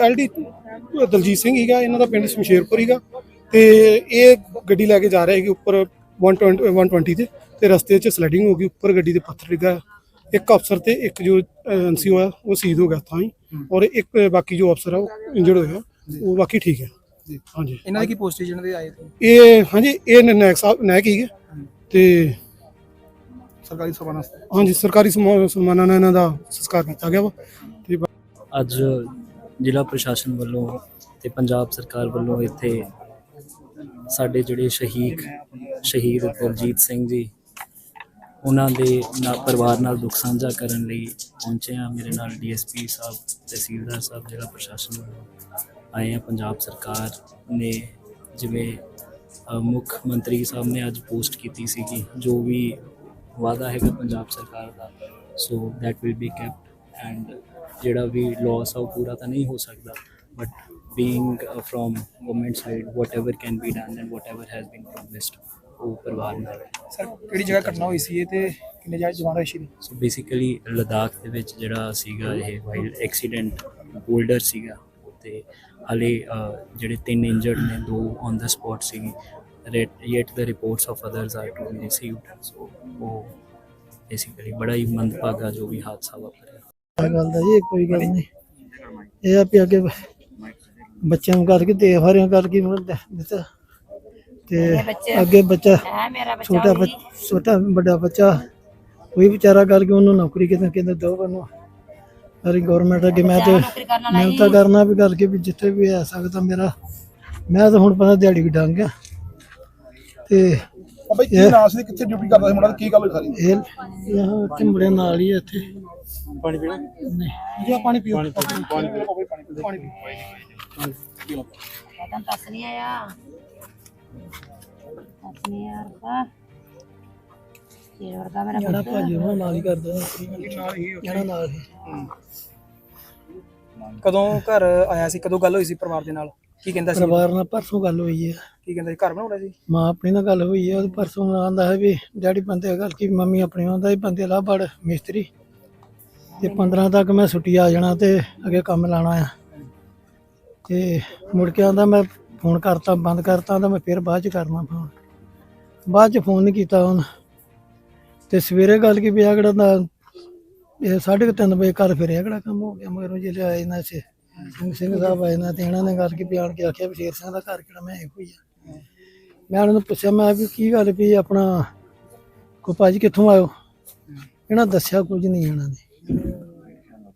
LD Daljit Singh ਹੀਗਾ ਇਹਨਾਂ ਦਾ ਪਿੰਡ ਸ਼ਮਸ਼ੇਰਪੁਰ ਹੀਗਾ ਤੇ ਇਹ ਗੱਡੀ ਲੈ ਕੇ ਜਾ ਰਿਹਾ ਸੀ ਉੱਪਰ 120 120 ਤੇ ਤੇ ਰਸਤੇ 'ਚ ਸਲਾਈਡਿੰਗ ਹੋ ਗਈ ਉੱਪਰ ਗੱਡੀ ਦੇ ਪੱਥਰ ਡਿੱਗਾ ਇੱਕ ਅਫਸਰ ਤੇ ਇੱਕ ਜੋ ਐਨਸੀਓ ਆ ਉਹ ਸ਼ਹੀਦ ਹੋ ਗਿਆ ਤਾਂ ਹੀ ਔਰ ਇੱਕ ਬਾਕੀ ਜੋ ਅਫਸਰ ਆ ਉਹ ਇੰਜਰਡ ਹੋਇਆ। ਉਹ ਬਾਕੀ ਠੀਕ ਹੈ। ਜੀ। ਹਾਂਜੀ। ਇਹਨਾਂ ਦੀ ਕੀ ਪੋਸਟ ਜਿਹਨਾਂ ਦੇ ਆਏ ਤੇ ਇਹ ਹਾਂਜੀ ਇਹ ਨਾਇਕ ਸਾਹਿਬ ਨਾਇਕ ਹੀਗੇ। ਤੇ ਸਰਕਾਰੀ ਹਾਂਜੀ ਸਨਮਾਨਾਂ ਨਾਲ ਇਹਨਾਂ ਦਾ ਸੰਸਕਾਰ ਕੀਤਾ ਗਿਆ ਵਾ। ਤੇ ਅੱਜ ਜ਼ਿਲ੍ਹਾ ਪ੍ਰਸ਼ਾਸਨ ਵੱਲੋਂ ਤੇ ਪੰਜਾਬ ਸਰਕਾਰ ਵੱਲੋਂ ਇੱਥੇ ਸਾਡੇ ਜਿਹੜੇ ਸ਼ਹੀਦ ਸ਼ਹੀਦ ਦਲਜੀਤ ਸਿੰਘ ਜੀ, ਉਹਨਾਂ ਦੇ ਨਾਲ ਪਰਿਵਾਰ ਨਾਲ ਦੁੱਖ ਸਾਂਝਾ ਕਰਨ ਲਈ ਪਹੁੰਚੇ ਆ ਮੇਰੇ ਨਾਲ ਡੀਐਸਪੀ ਸਾਹਿਬ, ਤਹਿਸੀਲਦਾਰ ਸਾਹਿਬ, ਜ਼ਿਲ੍ਹਾ ਪ੍ਰਸ਼ਾਸਨ ਵੱਲੋਂ ਆਏ ਆ ਪੰਜਾਬ ਸਰਕਾਰ ਨੇ ਜਿਵੇਂ ਮੁੱਖ ਮੰਤਰੀ ਸਾਹਿਬ ਨੇ ਅੱਜ ਪੋਸਟ ਕੀਤੀ ਸੀਗੀ, ਜੋ ਵੀ ਵਾਅਦਾ ਹੈਗਾ ਪੰਜਾਬ ਸਰਕਾਰ ਦਾ, so that will be kept and ਜਿਹੜਾ ਵੀ ਲਾਸ ਆ ਉਹ ਪੂਰਾ ਤਾਂ ਨਹੀਂ ਹੋ ਸਕਦਾ but being from government side whatever can be done and whatever has been promised ਉਹ ਪਰਿਵਾਰ ਨਾਲ ਸਰ ਕਿਹੜੀ ਜਗ੍ਹਾ ਘਟਨਾ ਹੋਈ ਸੀ ਇਹ ਤੇ ਕਿੰਨੇ ਜਾ ਜਵਾਨ ਹੋਏ ਸੀ? ਸੋ ਬੇਸਿਕਲੀ ਲਦਾਖ ਦੇ ਵਿੱਚ ਜਿਹੜਾ ਸੀਗਾ ਇਹ ਵਾਈਲਡ ਐਕਸੀਡੈਂਟ ਬੋਲਡਰ ਸੀਗਾ ਤੇ ਹਲੇ ਜਿਹੜੇ ਤਿੰਨ ਇੰਜਰਡ ਨੇ ਦੋ ਔਨ ਦਾ ਸਪੌਟ ਸੀਗੀ ਯet the reports of others are to be received ਸੋ ਉਹ ਬੇਸਿਕਲੀ ਬੜਾ ਹੀ ਮੰਦਭਾਗਾ ਜੋ ਵੀ ਹਾਦਸਾ ਵਾਪਰਿਆ। ਇਹ ਗੱਲ ਦਾ ਜੀ ਕੋਈ ਗੱਲ ਨਹੀਂ। ਇਹ ਆ ਵੀ ਅੱਗੇ ਬੱਚਿਆਂ ਨੂੰ ਕਰਕੇ ਤੇ ਹਰਿਆਂ ਕਰਕੇ ਦਿੱਤਾ। ਤੇ ਅੱਗੇ ਬੱਚਾ ਛੋਟਾ ਬੱਚ- ਛੋਟਾ ਵੱਡਾ ਬੱਚਾ ਕੋਈ ਵਿਚਾਰਾ ਕਰਕੇ ਉਹਨੂੰ ਨੌਕਰੀ ਕਿਤੇ ਕਿਤੇ ਦੋ ਬਨੋ ਸਾਰੀ ਗਵਰਨਮੈਂਟ ਅੱਗੇ ਮੈਂ ਤੇ ਮੈਂ ਤਾਂ ਕਰਨਾ ਵੀ ਕਰਕੇ ਵੀ ਜਿੱਥੇ ਵੀ ਆ ਸਕਦਾ ਮੇਰਾ। ਮੈਂ ਤਾਂ ਹੁਣ ਪਤਾ ਦਿਹਾੜੀ ਵੀ ਡੰਗ ਗਿਆ ਤੇ ਬਾਬਾ ਕੀ ਨਾਮ ਸੀ? ਕਿੱਥੇ ਡਿਊਟੀ ਕਰਦਾ ਸੀ ਮੁੰਡਾ? ਤੇ ਕੀ ਗੱਲ ਹੋਈ ਸਾਰੀ? ਇਹ ਇਹ ਤੇ ਮੁੰਡੇ ਨਾਲ ਹੀ ਆ ਇੱਥੇ। ਪਾਣੀ ਪੀਣਾ ਨਹੀਂ। ਜੀ ਆਹ ਪਾਣੀ ਪੀਓ ਪਾਣੀ ਪੀਓ। ਪਾਣੀ ਪੀਓ ਪਾਣੀ ਪੀਓ। Kadang tas niya ya. Tas niya ka. Sino ka meron ਜਿਹੜਾ ਭਾਜੀ ਉਹਨਾਂ ਨਾਲ ਹੀ ਕਰਦਾ ਜਿਹੜਾ ਨਾਲ ਹੀ। ਕਦੋਂ ਘਰ ਆਇਆ ਸੀ? ਕਦੋਂ ਗੱਲ ਹੋਈ ਸੀ ਪਰਿਵਾਰ ਦੇ ਨਾਲ? ਕੀ ਕਹਿੰਦਾ ਸੀ? ਪਰਿਵਾਰ ਨਾਲ ਪਰਸੋਂ ਗੱਲ ਹੋਈ ਹੈ ਕੀ ਕਹਿੰਦਾ ਸੀ? ਘਰ ਬਣਾਉਣਾ ਸੀ? ਮਾਂ ਆਪਣੀ ਨਾਲ ਗੱਲ ਹੋਈ ਹੈ ਉਹ ਪਰਸੋਂ ਆਂਦਾ ਹੈ ਵੀ ਡੈਡੀ ਬੰਦੇ ਗੱਲ ਕੀ ਮੰਮੀ ਆਪਣੀ ਆਂਦਾ ਵੀ ਬੰਦੇ ਲਾ ਬੜ ਮਿਸਤਰੀ। ਤੇ 15 ਤੱਕ ਮੈਂ ਛੁੱਟੀ ਆ ਜਾਣਾ ਤੇ ਅੱਗੇ ਕੰਮ ਲਾਣਾ ਆ। ਤੇ ਮੁੜ ਕੇ ਆਂਦਾ ਮੈਂ ਫੋਨ ਕਰਤਾ ਬੰਦ ਕਰਤਾ ਤਾਂ ਮੈਂ ਫਿਰ ਬਾਅਦ ਚ ਕਰਨਾ ਫੋਨ। ਬਾਅਦ ਚ ਫੋਨ ਨਹੀਂ ਕੀਤਾ ਉਹਨ ਤੇ ਸਵੇਰੇ ਗੱਲ ਕੀ ਪਿਆ ਕਿਹੜਾ ਦਾ ਇਹ 3:30 ਵਜੇ ਘਰ ਫਿਰਿਆ ਕਿਹੜਾ ਕੰਮ ਹੋ ਗਿਆ ਮਗਰੋਂ ਜਿਹੜੇ ਆਏ ਨਾ ਸੇ ਸਿੰਘ ਸਿੰਘ ਸਾਹਿਬ ਆਏ ਨਾ ਤੇ ਇਹਨਾਂ ਨੇ ਗੱਲ ਕੀ ਬਿਆਨ ਕੇ ਆਖਿਆ ਵੀ ਸ਼ੇਰ ਸਿੰਘ ਦਾ ਘਰ ਕਿਹੜਾ, ਮੈਂ ਇਹੋ ਹੀ ਆ। ਮੈਂ ਉਹਨਾਂ ਨੂੰ ਪੁੱਛਿਆ, ਮੈਂ ਵੀ ਕੀ ਗੱਲ ਵੀ ਆਪਣਾ ਕੋ ਭਾਜੀ ਕਿੱਥੋਂ ਆਇਓ? ਇਹਨਾਂ ਦੱਸਿਆ ਕੁਝ ਨਹੀਂ ਇਹਨਾਂ ਨੇ।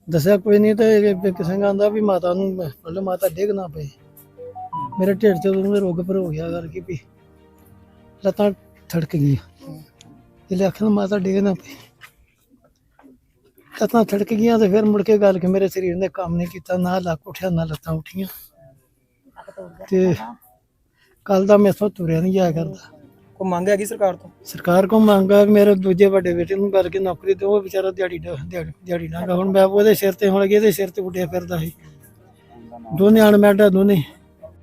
ਦੱਸਿਆ ਕੋਈ ਨਹੀਂ ਤੇ ਇਹ ਕਿਸੇ ਆਂਦਾ ਵੀ ਮਾਤਾ ਨੂੰ ਮਤਲਬ ਮਾਤਾ ਡਿੱਗ ਨਾ ਪਏ। ਮੇਰੇ ਢਿੱਡ 'ਚ ਉਹਨੂੰ ਰੋਗ ਪਰ ਹੋ ਗਿਆ ਕਰਕੇ ਵੀ ਲੱਤਾਂ ਥੜਕ ਗਈਆਂ। ਤੇ ਲੱਖਾਂ ਮਾਤਾ ਡਿੱਗ ਨਾ ਪਈ ਲੱਤਾਂ ਥੜਕ ਗਈਆਂ ਤੇ ਫਿਰ ਮੁੜ ਕੇ ਗੱਲ ਕਿ ਮੇਰੇ ਸਰੀਰ ਨੇ ਕੰਮ ਨਹੀਂ ਕੀਤਾ ਨਾ ਲੱਕ ਉੱਠਿਆ ਨਾ ਲੱਤਾਂ ਉੱਠੀਆਂ। ਤੇ ਕੱਲ ਦਾ ਮੈਥੋਂ ਤੁਰਿਆ ਨਹੀਂ ਜਾਇਆ ਕਰਦਾ। ਕੋਈ ਮੰਗ ਹੈਗੀ ਸਰਕਾਰ ਤੋਂ? ਸਰਕਾਰ ਕੋ ਮੰਗਾ ਮੇਰੇ ਦੂਜੇ ਵੱਡੇ ਬੇਟੇ ਨੂੰ ਕਰਕੇ ਨੌਕਰੀ ਤੇ ਉਹ ਵਿਚਾਰਾ ਦਿਹਾੜੀ ਡਾ- ਦਿਹਾੜੀ ਦਿਹਾੜੀ ਨਾ ਹੁਣ ਮੈਂ ਉਹਦੇ ਸਿਰ ਤੇ ਹੁਣ ਇਹਦੇ ਸਿਰ ਤੇ ਉੱਡਿਆ ਫਿਰਦਾ ਸੀ। ਦੋਨੇ ਅਣਮੈਡਾ ਦੋਨੇ।